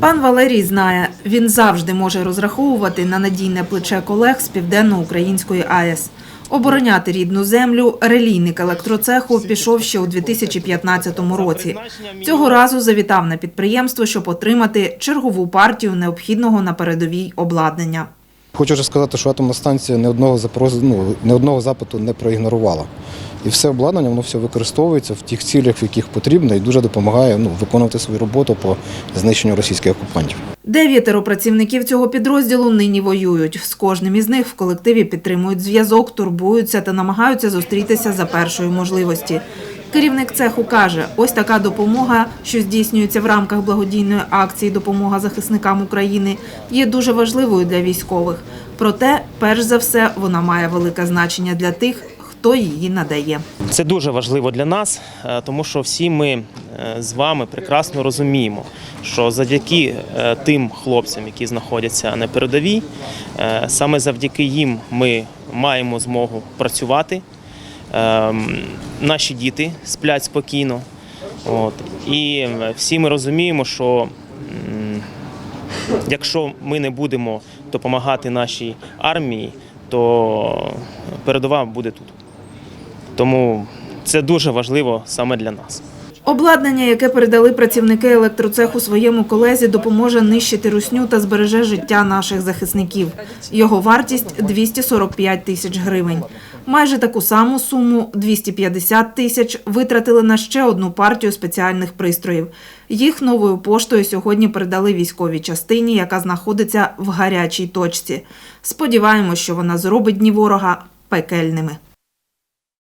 Пан Валерій знає, він завжди може розраховувати на надійне плече колег з південно-української АЕС. Обороняти рідну землю релійник електроцеху пішов ще у 2015 році. Цього разу завітав на підприємство, щоб отримати чергову партію необхідного на передовій обладнання. Хочу вже сказати, що атомна станція не одного запрос... ну, не одного запиту не проігнорувала. І все обладнання воно все використовується в тих цілях, в яких потрібно, і дуже допомагає ну, виконувати свою роботу по знищенню російських окупантів. Дев'ятеро працівників цього підрозділу нині воюють. З кожним із них в колективі підтримують зв'язок, турбуються та намагаються зустрітися за першої можливості. Керівник цеху каже, ось така допомога, що здійснюється в рамках благодійної акції Допомога захисникам України, є дуже важливою для військових. Проте, перш за все, вона має велике значення для тих, хто її надає. Це дуже важливо для нас, е, тому що всі ми е, з вами прекрасно розуміємо, що завдяки е, тим хлопцям, які знаходяться на передовій, саме завдяки їм ми маємо змогу працювати. Ем, Наші діти сплять спокійно. От. І всі ми розуміємо, що якщо ми не будемо допомагати нашій армії, то передова буде тут. Тому це дуже важливо саме для нас. Обладнання, яке передали працівники електроцеху своєму колезі, допоможе нищити русню та збереже життя наших захисників. Його вартість 245 тисяч гривень. Майже таку саму суму 250 тисяч витратили на ще одну партію спеціальних пристроїв. Їх новою поштою сьогодні передали військовій частині, яка знаходиться в гарячій точці. Сподіваємось, що вона зробить дні ворога пекельними.